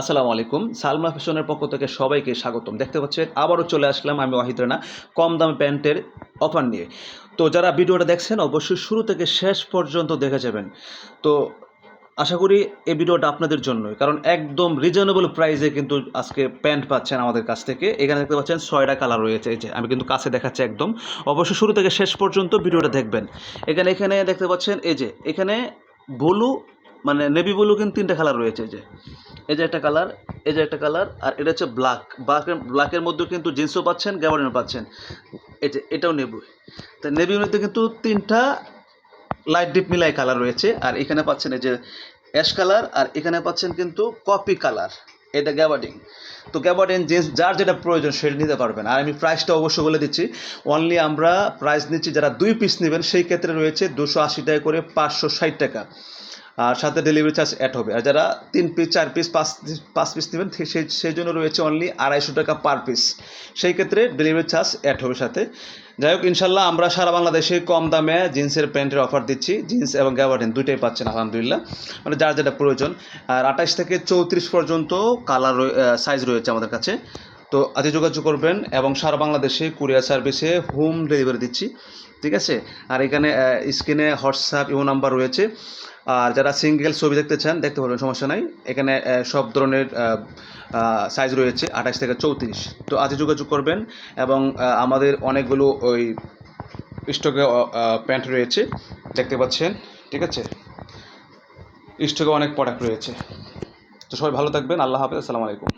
আসসালামু আলাইকুম। সালমা ফ্যাশনের পক্ষ থেকে সবাইকে স্বাগতম। দেখতে পাচ্ছেন, আবারও চলে আসলাম আমি ওয়াহিদ রানা কম দামে প্যান্টের অফার নিয়ে। তো যারা ভিডিওটা দেখছেন, অবশ্যই শুরু থেকে শেষ পর্যন্ত দেখে যাবেন। তো আশা করি এই ভিডিওটা আপনাদের জন্যই, কারণ একদম রিজনেবল প্রাইসে কিন্তু আজকে প্যান্ট পাচ্ছেন আমাদের কাছ থেকে। এখানে দেখতে পাচ্ছেন ছয়টা কালার রয়েছে, এই যে আমি কিন্তু কাছে দেখাচ্ছি একদম। অবশ্যই শুরু থেকে শেষ পর্যন্ত ভিডিওটা দেখবেন। এখানে এখানে দেখতে পাচ্ছেন, এই যে এখানে ব্লু মানে নেভি ব্লু কিন্তু তিনটা কালার রয়েছে, এই যে। এই যে একটা কালার এই যে একটা কালার আর এটা হচ্ছে ব্ল্যাক ব্ল্যাকের ব্ল্যাকের মধ্যে কিন্তু জিন্সও পাচ্ছেন গ্যাবার্ডেনও পাচ্ছেন। যে, এটাও নেবু তো নেভির মধ্যে কিন্তু তিনটা লাইট ডিপ মিলাই কালার রয়েছে, আর এখানে পাচ্ছেন এই যে অ্যাশ কালার আর এখানে পাচ্ছেন কিন্তু কপি কালার এটা গ্যাবার্ডিং তো গ্যাবার্ডিং জিন্স যার যেটা প্রয়োজন সেটা নিতে পারবেন আর আমি প্রাইসটা অবশ্যই বলে দিচ্ছি অনলি আমরা প্রাইস নিচ্ছি যারা দুই পিস নেবেন, সেই ক্ষেত্রে রয়েছে দুশো আশি টাকা করে পাঁচশো ষাট টাকা। আর সাথে ডেলিভারি চার্জ অ্যাড হবে আর যারা তিন পিস চার পিস পাঁচ পাঁচ পিস নেবেন সেই সেই জন্য রয়েছে অনলি আড়াইশো টাকা পার পিস সেই ক্ষেত্রে ডেলিভারি চার্জ অ্যাড হবে সাথে। যাই হোক ইনশাল্লাহ আমরা সারা বাংলাদেশে কম দামে জিন্সের প্যান্টের অফার দিচ্ছি। জিন্স এবং গ্যাবার্ডিন দুইটাই পাচ্ছেন, আলহামদুলিল্লাহ। মানে যার যেটা প্রয়োজন। আর আঠাশ থেকে চৌত্রিশ পর্যন্ত কালার সাইজ রয়েছে আমাদের কাছে। তো আজই যোগাযোগ করবেন এবং সারা বাংলাদেশে কুরিয়ার সার্ভিসে হোম ডেলিভারি দিচ্ছি, ঠিক আছে? আর এখানে স্ক্রিনে হোয়াটসঅ্যাপ, ইমো নাম্বার রয়েছে। আর যারা সিঙ্গেল ছবি দেখতে চান, দেখতে পারবেন, সমস্যা নাই। এখানে সব ধরনের সাইজ রয়েছে, আঠাশ থেকে চৌত্রিশ। তো আজই যোগাযোগ করবেন এবং আমাদের অনেকগুলো ওই স্টকে প্যান্ট রয়েছে, দেখতে পাচ্ছেন, ঠিক আছে? স্টকে অনেক প্রোডাক্ট রয়েছে। তো সবাই ভালো থাকবেন, আল্লাহ হাফেজ, আসসালামু আলাইকুম।